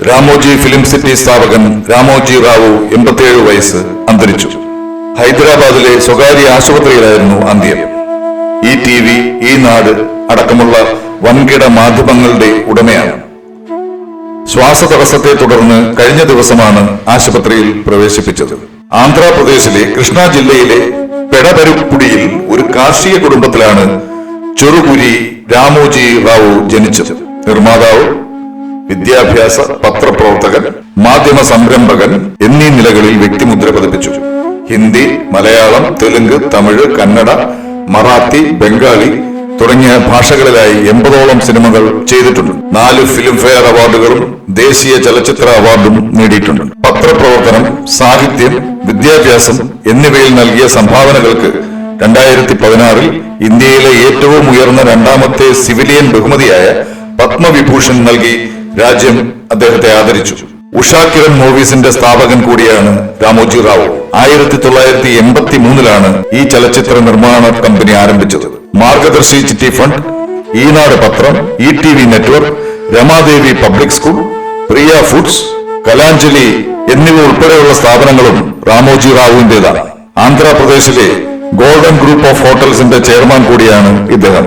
Ramoji film city സ്ഥാപകൻ രാമോജി റാവു എൺപത്തിയേഴ് വയസ്സ് അന്തരിച്ചു. ഹൈദരാബാദിലെ സ്വകാര്യ ആശുപത്രിയിലായിരുന്നു അന്ത്യം. ഈ ടി വി ഈ നാട് അടക്കമുള്ള വൻകിട മാധ്യമങ്ങളുടെ ഉടമയാണ്. ശ്വാസതടസ്സത്തെ തുടർന്ന് കഴിഞ്ഞ ദിവസമാണ് ആശുപത്രിയിൽ പ്രവേശിപ്പിച്ചത്. ആന്ധ്രാപ്രദേശിലെ കൃഷ്ണ ജില്ലയിലെ പെടപരുപ്പുടിയിൽ ഒരു കാർഷിക കുടുംബത്തിലാണ് ചെറുകുരി രാമോജി റാവു ജനിച്ചത്. നിർമ്മാതാവ് വിദ്യാഭ്യാസ പത്രപ്രവർത്തകൻ മാധ്യമ സംരംഭകൻ എന്നീ നിലകളിൽ വ്യക്തിമുദ്ര പതിപ്പിച്ചു. ഹിന്ദി മലയാളം തെലുങ്ക് തമിഴ് കന്നഡ മറാത്തി ബംഗാളി തുടങ്ങിയ ഭാഷകളിലായി എൺപതോളം സിനിമകൾ ചെയ്തിട്ടുണ്ട്. നാല് ഫിലിം ഫെയർ അവാർഡുകളും ദേശീയ ചലച്ചിത്ര അവാർഡും നേടിയിട്ടുണ്ട്. പത്രപ്രവർത്തനം സാഹിത്യം വിദ്യാഭ്യാസം എന്നിവയിൽ നൽകിയ സംഭാവനകൾക്ക് രണ്ടായിരത്തി പതിനാറിൽ ഇന്ത്യയിലെ ഏറ്റവും ഉയർന്ന രണ്ടാമത്തെ സിവിലിയൻ ബഹുമതിയായ പത്മവിഭൂഷൺ നൽകി രാജ്യം അദ്ദേഹത്തെ ആദരിച്ചു. ഉഷാ കിരൺ മൂവീസിന്റെ സ്ഥാപകൻ കൂടിയാണ് രാമോജി റാവു. ആയിരത്തി തൊള്ളായിരത്തി എൺപത്തി മൂന്നിലാണ് ഈ ചലച്ചിത്ര നിർമ്മാണ കമ്പനി ആരംഭിച്ചത്. മാർഗദർശി ചിറ്റി ഫണ്ട് ഈനാട് പത്രം E T V network Ramadevi public school Priya foods Kalanjali എന്നിവ ഉൾപ്പെടെയുള്ള സ്ഥാപനങ്ങളും രാമോജി റാവുവിന്റേതാണ്. ആന്ധ്രാപ്രദേശിലെ ഗോൾഡൻ ഗ്രൂപ്പ് ഓഫ് ഹോട്ടൽസിന്റെ ചെയർമാൻ കൂടിയാണ് ഇദ്ദേഹം.